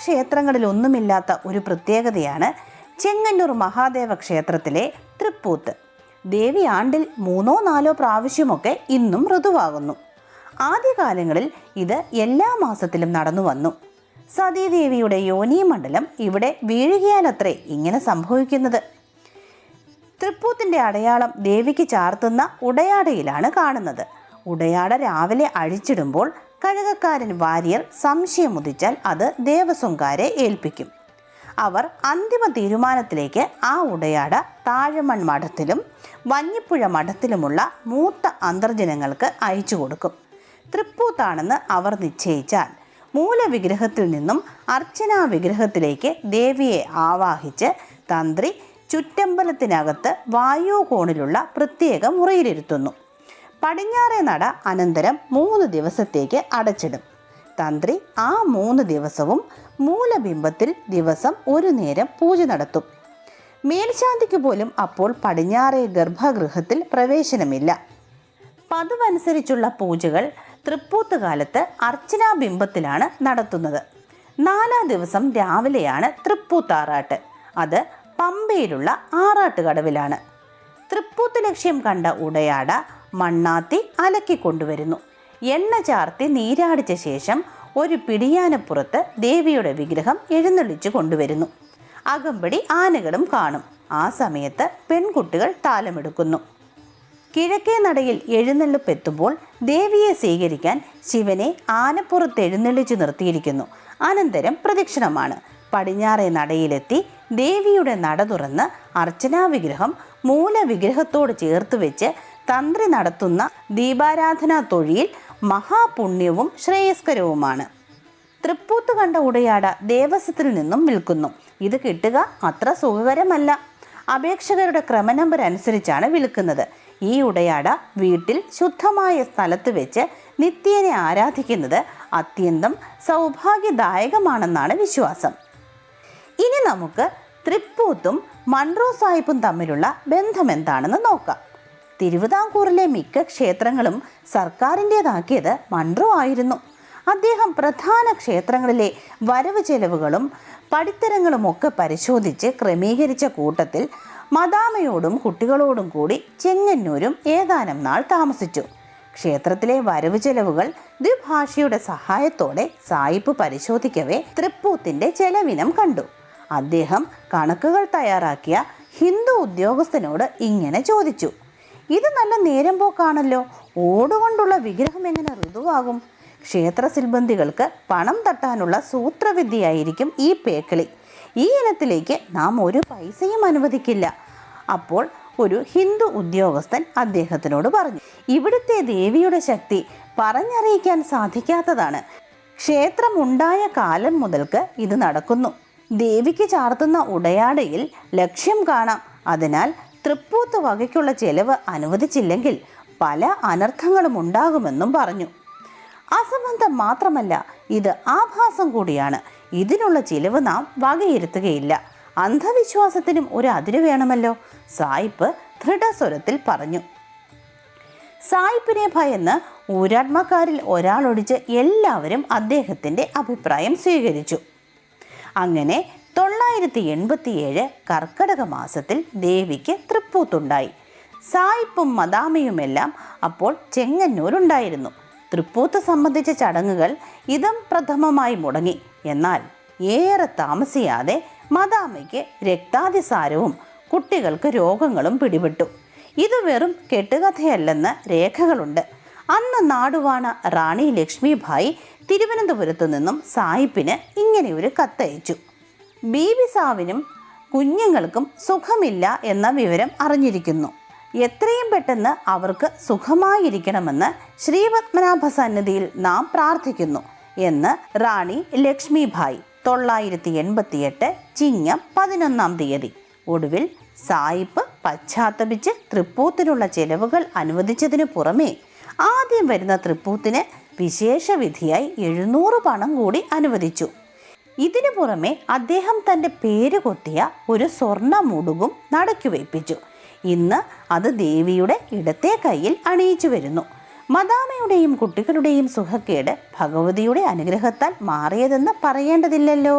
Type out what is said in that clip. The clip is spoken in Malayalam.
ക്ഷേത്രങ്ങളിലൊന്നുമില്ലാത്ത ഒരു പ്രത്യേകതയാണ് ചെങ്ങന്നൂർ മഹാദേവ ക്ഷേത്രത്തിലെ തൃപ്പൂത്ത്. ദേവി ആണ്ടിൽ മൂന്നോ നാലോ പ്രാവശ്യമൊക്കെ ഇന്നും ഋതുവാകുന്നു ആദ്യകാലങ്ങളിൽ ഇത് എല്ലാ മാസത്തിലും നടന്നു വന്നു. സതീദേവിയുടെ യോനി മണ്ഡലം ഇവിടെ വീഴുകയാലത്രേ ഇങ്ങനെ സംഭവിക്കുന്നത്. തൃപ്പൂത്തിന്റെ അടയാളം ദേവിക്ക് ചാർത്തുന്ന ഉടയാടയിലാണ് കാണുന്നത്. ഉടയാട രാവിലെ അഴിച്ചിടുമ്പോൾ കഴുകക്കാരൻ വാര്യർ സംശയമുദിച്ചാൽ അത് ദേവസ്വംകാരെ ഏൽപ്പിക്കും. അവർ അന്തിമ തീരുമാനത്തിലേക്ക് ആ ഉടയാട താഴമൺ മഠത്തിലും വഞ്ഞിപ്പുഴ മഠത്തിലുമുള്ള മൂത്ത അന്തർജനങ്ങൾക്ക് അയച്ചു കൊടുക്കും. തൃപ്പൂത്താണെന്ന് അവർ നിശ്ചയിച്ചാൽ മൂലവിഗ്രഹത്തിൽ നിന്നും അർച്ചനാ വിഗ്രഹത്തിലേക്ക് ദേവിയെ ആവാഹിച്ച് തന്ത്രി ചുറ്റമ്പലത്തിനകത്ത് വായുകോണിലുള്ള പ്രത്യേക മുറിയിലിരുത്തുന്നു. പടിഞ്ഞാറേ നട അനന്തരം മൂന്ന് ദിവസത്തേക്ക് അടച്ചിടും. തന്ത്രി ആ മൂന്ന് ദിവസവും മൂലബിംബത്തിൽ ദിവസം ഒരു നേരം പൂജ നടത്തും. മേൽശാന്തിക്ക് പോലും അപ്പോൾ പടിഞ്ഞാറേ ഗർഭഗൃഹത്തിൽ പ്രവേശനമില്ല. പതിവനുസരിച്ചുള്ള പൂജകൾ തൃപ്പൂത്ത് കാലത്ത് അർച്ചനാ ബിംബത്തിലാണ് നടത്തുന്നത്. നാലാം ദിവസം രാവിലെയാണ് തൃപ്പൂത്താറാട്ട് അത് പമ്പയിലുള്ള ആറാട്ട് കടവിലാണ്. തൃപ്പൂത്ത് ലക്ഷ്യം കണ്ട ഉടയാട മണ്ണാത്തി അലക്കി കൊണ്ടുവരുന്നു. എണ്ണ ചാർത്തി നീരാടിച്ച ശേഷം ഒരു പിടിയാനപ്പുറത്ത് ദേവിയുടെ വിഗ്രഹം എഴുന്നള്ളിച്ചു കൊണ്ടുവരുന്നു. അകമ്പടി ആനകളും കാണും. ആ സമയത്ത് പെൺകുട്ടികൾ താലമെടുക്കുന്നു. കിഴക്കേ നടയിൽ എഴുന്നള്ളിപ്പെത്തുമ്പോൾ ദേവിയെ സ്വീകരിക്കാൻ ശിവനെ ആനപ്പുറത്ത് എഴുന്നള്ളിച്ചു നിർത്തിയിരിക്കുന്നു. അനന്തരം പ്രദക്ഷിണമാണ്. പടിഞ്ഞാറേ നടയിലെത്തി ദേവിയുടെ നട തുറന്ന് അർച്ചനാ വിഗ്രഹം മൂലവിഗ്രഹത്തോട് ചേർത്ത് വെച്ച് തന്ത്രി നടത്തുന്ന ദീപാരാധനാ തൊഴിൽ മഹാപുണ്യവും ശ്രേയസ്കരവുമാണ്. തൃപ്പൂത്ത് കണ്ട ഉടയാട ദേവസ്വത്തിൽ നിന്നും വിൽക്കുന്നു. ഇത് കിട്ടുക അത്ര സുഖകരമല്ല. അപേക്ഷകരുടെ ക്രമനമ്പർ അനുസരിച്ചാണ് വിൽക്കുന്നത്. ഈ ഉടയാട വീട്ടിൽ ശുദ്ധമായ സ്ഥലത്ത് വെച്ച് നിത്യേനെ ആരാധിക്കുന്നത് അത്യന്തം സൗഭാഗ്യദായകമാണെന്നാണ് വിശ്വാസം. ഇനി നമുക്ക് തൃപ്പൂത്തും മൺറോ സാഹിബും തമ്മിലുള്ള ബന്ധം എന്താണെന്ന് നോക്കാം. തിരുവിതാംകൂറിലെ മിക്ക ക്ഷേത്രങ്ങളും സർക്കാരിന്റേതാക്കിയത് മൺറോ ആയിരുന്നു അദ്ദേഹം പ്രധാന ക്ഷേത്രങ്ങളിലെ വരവ് ചെലവുകളും പടിത്തരങ്ങളുമൊക്കെ പരിശോധിച്ച് ക്രമീകരിച്ച കൂട്ടത്തിൽ മദാമയോടും കുട്ടികളോടും കൂടി ചെങ്ങന്നൂരും ഏതാനും നാൾ താമസിച്ചു. ക്ഷേത്രത്തിലെ വരവ് ചെലവുകൾ ദ്വിഭാഷയുടെ സഹായത്തോടെ സായിപ്പ് പരിശോധിക്കവേ തൃപ്പൂത്തിന്റെ ചെലവിനം കണ്ടു. അദ്ദേഹം കണക്കുകൾ തയ്യാറാക്കിയ ഹിന്ദു ഉദ്യോഗസ്ഥനോട് ഇങ്ങനെ ചോദിച്ചു. ഇത് നല്ല നേരം പോക്കാണല്ലോ. ഓടുകൊണ്ടുള്ള വിഗ്രഹം എങ്ങനെ ഋതുവാകും? ക്ഷേത്ര സിൽബന്ധികൾക്ക് പണം തട്ടാനുള്ള സൂത്രവിദ്യയായിരിക്കും ഈ പേക്കളി. ഈ ഇനത്തിലേക്ക് നാം ഒരു പൈസയും അനുവദിക്കില്ല. അപ്പോൾ ഒരു ഹിന്ദു ഉദ്യോഗസ്ഥൻ അദ്ദേഹത്തിനോട് പറഞ്ഞു ഇവിടുത്തെ ദേവിയുടെ ശക്തി പറഞ്ഞറിയിക്കാൻ സാധിക്കാത്തതാണ്. ക്ഷേത്രമുണ്ടായ കാലം മുതൽക്ക് ഇത് നടക്കുന്നു. ദേവിക്ക് ചാർത്തുന്ന ഉടയാടയിൽ ലക്ഷ്യം കാണാം. അതിനാൽ തൃപ്പൂത്ത് വകയ്ക്കുള്ള ചെലവ് അനുവദിച്ചില്ലെങ്കിൽ പല അനർത്ഥങ്ങളും ഉണ്ടാകുമെന്നും പറഞ്ഞു. അസംബന്ധം മാത്രമല്ല ഇത് ആഭാസം കൂടിയാണ്. ഇതിനുള്ള ചിലവ് നാം വകയിരുത്തുകയില്ല. അന്ധവിശ്വാസത്തിനും ഒരു അതിര് വേണമല്ലോ സായിപ്പ് ദൃഢസ്വരത്തിൽ പറഞ്ഞു. സായിപ്പിനെ ഭയന്ന് ഊരാത്മക്കാരിൽ ഒരാളൊടിച്ച് എല്ലാവരും അദ്ദേഹത്തിന്റെ അഭിപ്രായം സ്വീകരിച്ചു. അങ്ങനെ തൊള്ളായിരത്തി എൺപത്തിയേഴ് കർക്കടക മാസത്തിൽ ദേവിക്ക് തൃപ്പൂത്തുണ്ടായി. സായിപ്പും മദാമയുമെല്ലാം അപ്പോൾ ചെങ്ങന്നൂരുണ്ടായിരുന്നു. തൃപ്പൂത്ത് സംബന്ധിച്ച ചടങ്ങുകൾ ഇതം പ്രഥമമായി മുടങ്ങി. എന്നാൽ ഏറെ താമസിയാതെ മദാമയ്ക്ക് രക്താതിസാരവും കുട്ടികൾക്ക് രോഗങ്ങളും പിടിപെട്ടു. ഇത് വെറും കെട്ടുകഥയല്ലെന്ന് രേഖകളുണ്ട്. അന്ന് നാടുവാണ റാണി ലക്ഷ്മിഭായി തിരുവനന്തപുരത്തു നിന്നും സായിപ്പിന് ഇങ്ങനെ ഒരു കത്തയച്ചു. ബീബി സാവിനും കുഞ്ഞുങ്ങൾക്കും സുഖമില്ല എന്ന വിവരം അറിഞ്ഞിരിക്കുന്നു. എത്രയും പെട്ടെന്ന് അവർക്ക് സുഖമായിരിക്കണമെന്ന് ശ്രീപത്മനാഭ സന്നിധിയിൽ നാം പ്രാർത്ഥിക്കുന്നു എന്ന് റാണി ലക്ഷ്മിഭായ് തൊള്ളായിരത്തി എൺപത്തിയെട്ട് ചിങ്ങം പതിനൊന്നാം തീയതി. ഒടുവിൽ സായിപ്പ് പശ്ചാത്തപിച്ച് തൃപ്പൂത്തിനുള്ള ചെലവുകൾ അനുവദിച്ചതിനു പുറമെ ആദ്യം വരുന്ന തൃപ്പൂത്തിന് വിശേഷ വിധിയായി എഴുന്നൂറ് പണം കൂടി അനുവദിച്ചു. ഇതിനു പുറമെ അദ്ദേഹം തന്റെ പേര് കൊത്തിയ ഒരു സ്വർണ മുടുകും നടക്കു വയ്പ്പിച്ചു ഇന്ന് അത് ദേവിയുടെ ഇടത്തെ കയ്യിൽ അണിയിച്ചു വരുന്നു. മദാമയുടെയും കുട്ടികളുടെയും സുഖക്കേട് ഭഗവതിയുടെ അനുഗ്രഹത്താൽ മാറിയതെന്ന് പറയേണ്ടതില്ലല്ലോ.